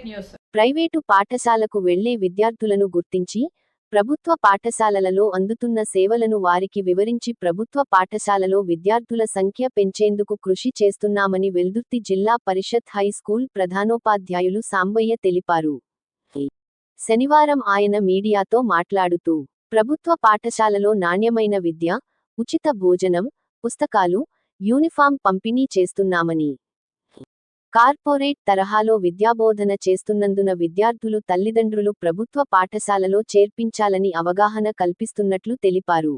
Fake news private పాఠశాలకు వెళ్ళే విద్యార్థులను గుర్తించి ప్రభుత్వ పాఠశాలలలో అందుతున్న సేవలను వారికి వివరించి ప్రభుత్వ పాఠశాలలో విద్యార్థుల సంఖ్య పెంచేందుకు కృషి చేస్తున్నామని వెల్దుర్తి జిల్లా పరిషత్ హై స్కూల్ ప్రధానోపాధ్యాయులు సాంబయ్య తెలిపారు. శనివారం ఆయన మీడియాతో మాట్లాడుతూ ప్రభుత్వ పాఠశాలలో నాణ్యమైన విద్య ఉచిత భోజనం పుస్తకాలు యూనిఫామ్ పంపిణీ చేస్తున్నామని కార్పొరేట్ తరహాలో విద్యాబోధన చేస్తున్నందున విద్యార్థులు తల్లిదండ్రులు ప్రభుత్వ పాఠశాలలో చేర్పించాలని అవగాహన కల్పిస్తున్నట్లు తెలిపారు.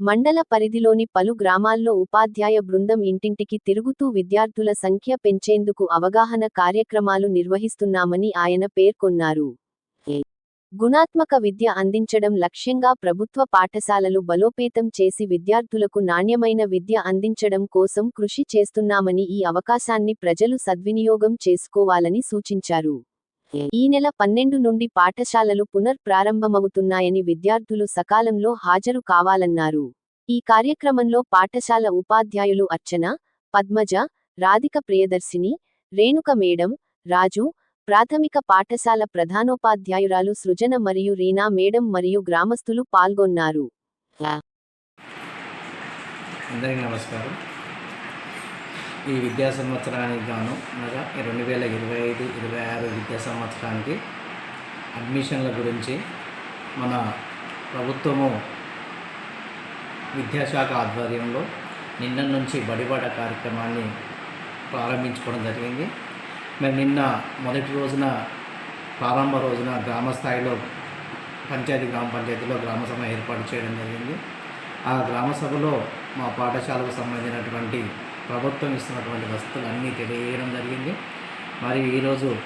మండల పరిధిలోని పలు గ్రామాల్లో ఉపాధ్యాయ బృందం ఇంటింటికి తిరుగుతూ విద్యార్థుల సంఖ్య పెంచేందుకు అవగాహన కార్యక్రమాలు నిర్వహిస్తున్నామని ఆయన పేర్కొన్నారు. గుణాత్మక విద్య అందించడం లక్ష్యంగా ప్రభుత్వ పాఠశాలలు బలోపేతం చేసి విద్యార్థులకు నాణ్యమైన విద్య అందించడం కోసం కృషి చేస్తున్నామని ఈ అవకాశాన్ని ప్రజలు సద్వినియోగం చేసుకోవాలని సూచించారు. ఈ నెల పన్నెండు నుండి పాఠశాలలు పునర్ ప్రారంభమవుతున్నాయని విద్యార్థులు సకాలంలో హాజరు కావాలన్నారు. ఈ కార్యక్రమంలో పాఠశాల ఉపాధ్యాయులు అర్చన పద్మజ రాధిక ప్రియదర్శిని రేణుక మేడం రాజు ప్రాథమిక పాఠశాల ప్రధానోపాధ్యాయురాలు సృజన మరియు రీనా మేడం మరియు గ్రామస్తులు పాల్గొన్నారు. అందరికీ నమస్కారం. ఈ విద్యా సంవత్సరానికి గాను అనగా రెండు వేల ఇరవై ఐదు ఇరవై ఆరు విద్యా సంవత్సరానికి అడ్మిషన్ల గురించి మన ప్రభుత్వము విద్యాశాఖ ఆధ్వర్యంలో నిన్న నుంచి బడిబాట కార్యక్రమాన్ని ప్రారంభించుకోవడం జరిగింది. మేము నిన్న మొదటి రోజున ప్రారంభ రోజున గ్రామ స్థాయిలో పంచాయతీ గ్రామ పంచాయతీలో గ్రామ సభ ఏర్పాటు చేయడం జరిగింది. ఆ గ్రామ సభలో మా పాఠశాలకు సంబంధించినటువంటి ప్రభుత్వం ఇస్తున్నటువంటి వసతులు అన్నీ తెలియజేయడం జరిగింది. మరియు ఈరోజు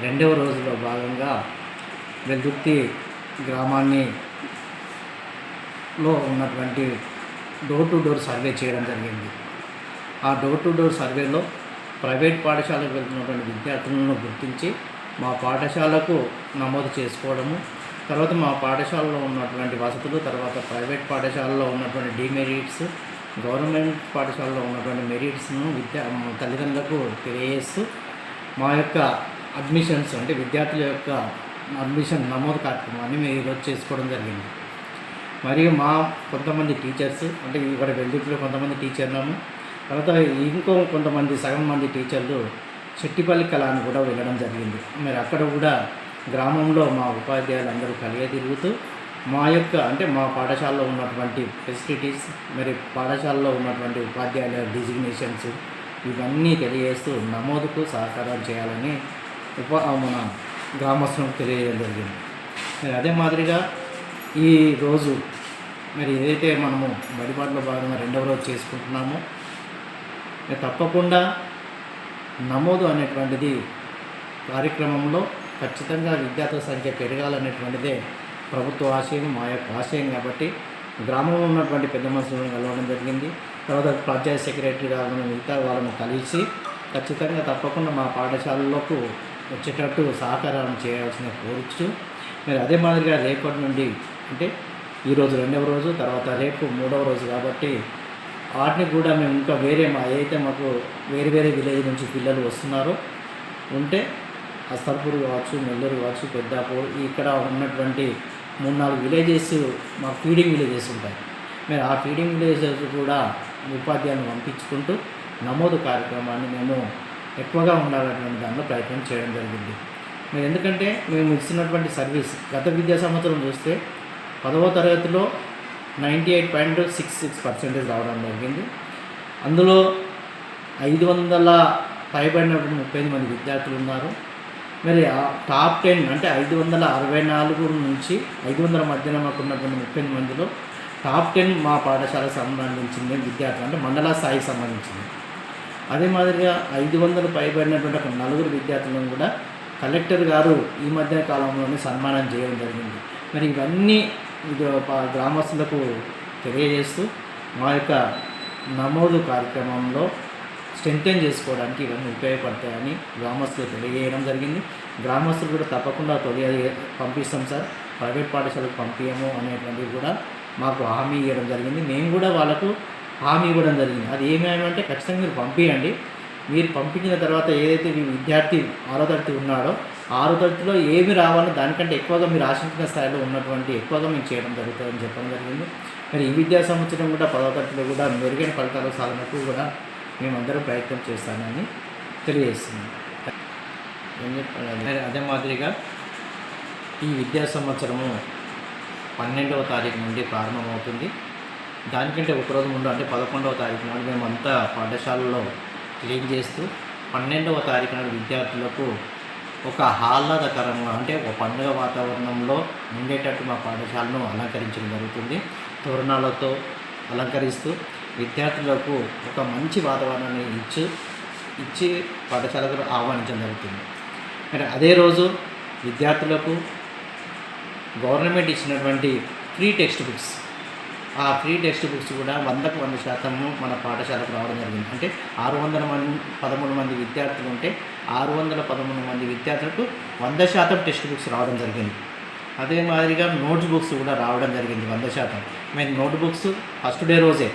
రెండవ రోజులో భాగంగా వెల్దుర్తి గ్రామాన్ని లో ఉన్నటువంటి డోర్ టు డోర్ సర్వే చేయడం జరిగింది. ఆ డోర్ టు డోర్ సర్వేలో ప్రైవేట్ పాఠశాలకు వెళ్తున్నటువంటి విద్యార్థులను గుర్తించి మా పాఠశాలకు నమోదు చేసుకోవడము తర్వాత మా పాఠశాలలో ఉన్నటువంటి వసతులు తర్వాత ప్రైవేట్ పాఠశాలలో ఉన్నటువంటి డిమెరిట్స్ గవర్నమెంట్ పాఠశాలలో ఉన్నటువంటి మెరిట్స్ను విద్యా తల్లిదండ్రులకు తెలియజేస్తూ మా యొక్క అడ్మిషన్స్ అంటే విద్యార్థుల యొక్క అడ్మిషన్ నమోదు కార్యక్రమాన్ని మేము ఈరోజు చేసుకోవడం జరిగింది. మరియు మా కొంతమంది టీచర్స్ అంటే ఇక్కడ వెల్దుర్తిలో కొంతమంది టీచర్లను తర్వాత ఇంకో కొంతమంది సగం మంది టీచర్లు చెట్టిపల్లి కళాన్ని కూడా వెళ్ళడం జరిగింది. మరి అక్కడ కూడా గ్రామంలో మా ఉపాధ్యాయులు అందరూ కలిగే తిరుగుతూ మా యొక్క అంటే మా పాఠశాలలో ఉన్నటువంటి ఫెసిలిటీస్ మరి పాఠశాలలో ఉన్నటువంటి ఉపాధ్యాయుల డిజిగ్నేషన్స్ ఇవన్నీ తెలియజేస్తూ నమోదుకు సహకారం చేయాలని ఉప మన గ్రామస్తులకు తెలియజేయడం జరిగింది. మరి అదే మాదిరిగా ఈ రోజు మరి ఏదైతే మనము బడిపాట్ల భాగంగా రెండవ రోజు చేసుకుంటున్నామో తప్పకుండా నమోదు అనేటువంటిది కార్యక్రమంలో ఖచ్చితంగా విద్యార్థుల సంఖ్య పెరగాలనేటువంటిదే ప్రభుత్వ ఆశయం మా యొక్క ఆశయం కాబట్టి గ్రామంలో ఉన్నటువంటి పెద్ద మనుషులను కలవడం జరిగింది. తర్వాత పంచాయత్ సెక్రటరీ గారు మిగతా వాళ్ళని కలిసి ఖచ్చితంగా తప్పకుండా మా పాఠశాలలకు వచ్చేటట్టు సహకారం చేయాల్సిన కోరుచు. మరి అదే మాదిరిగా రేపటి నుండి అంటే ఈరోజు రెండవ రోజు తర్వాత రేపు మూడవ రోజు కాబట్టి వాటిని కూడా మేము ఇంకా వేరే మా ఏదైతే మాకు వేరే వేరే విలేజ్ నుంచి పిల్లలు వస్తున్నారో ఉంటే అస్తర్పూర్ కావచ్చు నెల్లూరు కావచ్చు పెద్దాపూర్ ఇక్కడ ఉన్నటువంటి మూడు నాలుగు విలేజెస్ మా ఫీడింగ్ విలేజెస్ ఉంటాయి. మేము ఆ ఫీడింగ్ విలేజెస్ కూడా ఉపాధ్యాయులను పంపించుకుంటూ నమోదు కార్యక్రమాన్ని మేము ఎక్కువగా ఉండాలనే దానిలో ప్రయత్నం చేయడం జరిగింది. మేము ఎందుకంటే మేము ఇస్తున్నటువంటి సర్వీస్ గత విద్యా సంవత్సరం చూస్తే పదవ తరగతిలో ninety eight point six six percentage రావడం జరిగింది. అందులో ఐదు వందల పైబడినటువంటి ముప్పై ఐదు మంది విద్యార్థులు ఉన్నారు. మరి ఆ టాప్ టెన్ అంటే ఐదు వందల అరవై నాలుగు నుంచి ఐదు వందల మధ్యన మాకు ఉన్నటువంటి ముప్పై ఎనిమిది మందిలో టాప్ టెన్ మా పాఠశాలకు సంబంధించింది విద్యార్థులు అంటే మండల స్థాయికి సంబంధించింది. అదే మాదిరిగా ఐదు వందలు పైబడినటువంటి ఒక నలుగురు విద్యార్థులను కూడా కలెక్టర్ గారు ఈ మధ్య కాలంలోనే సన్మానం చేయడం జరిగింది. మరి ఇవన్నీ గ్రామస్తులకు తెలియజేస్తూ మా యొక్క నమోదు కార్యక్రమంలో స్ట్రెంథెన్ చేసుకోవడానికి ఇవన్నీ ఉపయోగపడతాయని గ్రామస్తులు తెలియజేయడం జరిగింది. గ్రామస్తులు కూడా తప్పకుండా తొలి పంపిస్తాం సార్. ప్రైవేట్ పాఠశాలకు పంపించము అనేటువంటివి కూడా మాకు హామీ ఇవ్వడం జరిగింది. మేము కూడా వాళ్ళకు హామీ ఇవ్వడం జరిగింది. అది ఏమేమంటే ఖచ్చితంగా మీరు పంపించండి మీరు పంపించిన తర్వాత ఏదైతే మీ విద్యార్థి ఆరో తరగతి ఉన్నాడో ఆరు తరగతిలో ఏమి రావాలో దానికంటే ఎక్కువగా మీరు ఆశించిన స్థాయిలో ఉన్నటువంటి ఎక్కువగా మేము చేయడం జరుగుతుందని చెప్పడం జరిగింది. మరి ఈ విద్యా సంవత్సరం కూడా పదో తరగతిలో కూడా మెరుగైన ఫలితాలు సాధనకు కూడా మేమందరం ప్రయత్నం చేస్తానని తెలియజేస్తున్నాం. ఏం చెప్పాలి? అదే మాదిరిగా ఈ విద్యా సంవత్సరము పన్నెండవ తారీఖు నుండి ప్రారంభమవుతుంది. దానికంటే ఒకరోజు ముందు అంటే పదకొండవ తారీఖు నాడు మేమంతా పాఠశాలలో క్లీన్ చేస్తూ పన్నెండవ తారీఖు నాడు విద్యార్థులకు ఒక ఆహ్లాదకరంగా అంటే ఒక పండుగ వాతావరణంలో ఉండేటట్టు మా పాఠశాలను అలంకరించడం జరుగుతుంది. తోరణాలతో అలంకరిస్తూ విద్యార్థులకు ఒక మంచి వాతావరణాన్ని ఇచ్చి ఇచ్చి పాఠశాలకు ఆహ్వానించడం జరుగుతుంది. మరి అదే రోజు విద్యార్థులకు గవర్నమెంట్ ఇచ్చినటువంటి ఫ్రీ టెక్స్ట్ బుక్స్ ఆ ఫ్రీ టెక్స్ట్ బుక్స్ కూడా వందకు వంద శాతము మన పాఠశాలకు రావడం జరిగింది. అంటే ఆరు వందల మంది పదమూడు మంది విద్యార్థులు ఉంటే ఆరు వందల పదమూడు మంది విద్యార్థులకు వంద శాతం టెక్స్ట్ బుక్స్ రావడం జరిగింది. అదే మాదిరిగా నోట్ బుక్స్ కూడా రావడం జరిగింది వంద శాతం. మేము నోట్ బుక్స్ ఫస్ట్ డే రోజే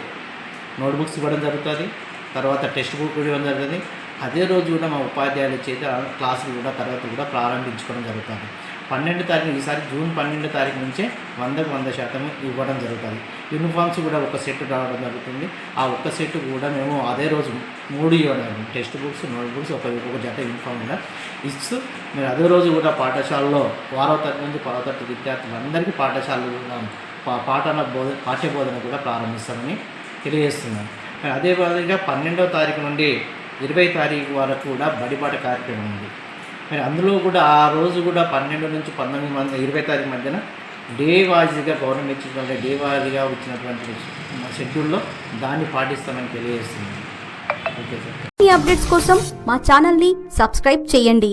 నోట్ బుక్స్ ఇవ్వడం జరుగుతుంది తర్వాత టెక్స్ట్ బుక్ కూడా ఇవ్వడం జరుగుతుంది. అదే రోజు కూడా మా ఉపాధ్యాయుల చేత క్లాసులు కూడా తరగతి కూడా ప్రారంభించుకోవడం జరుగుతుంది. పన్నెండు తారీఖు ఈసారి జూన్ పన్నెండు తారీఖు నుంచే వందకు వంద శాతం ఇవ్వడం జరుగుతుంది. యూనిఫామ్స్ కూడా ఒక సెట్ రావడం జరుగుతుంది. ఆ ఒక్క సెట్ కూడా మేము అదే రోజు మూడు ఇవ్వడం టెక్స్ట్ బుక్స్ నోట్ బుక్స్ ఒక ఒక జత యూనిఫామ్ కూడా ఇస్తూ మీరు అదే రోజు కూడా పాఠశాలలో వారవ తరగతి నుంచి పదవ తరగతి విద్యార్థులందరికీ పాఠశాలలు కూడా పా- పాఠన బోధ పాఠ్య బోధన కూడా ప్రారంభిస్తామని తెలియజేస్తున్నాను. అదే విధంగా పన్నెండవ తారీఖు నుండి ఇరవై తారీఖు వరకు కూడా బడిపాట కార్యక్రమం ఉంది. మరి అందులో కూడా ఆ రోజు కూడా పన్నెండు నుంచి పంతొమ్మిది మంది ఇరవై తారీఖు మధ్యన డే వాజీగా గవర్నమెంట్ ఇచ్చినటువంటి డే వాజీగా వచ్చినటువంటి షెడ్యూల్లో దాన్ని పాటిస్తామని తెలియజేస్తుంది ఓకే సార్. ఈ అప్డేట్స్ కోసం మా ఛానల్ని సబ్స్క్రైబ్ చేయండి.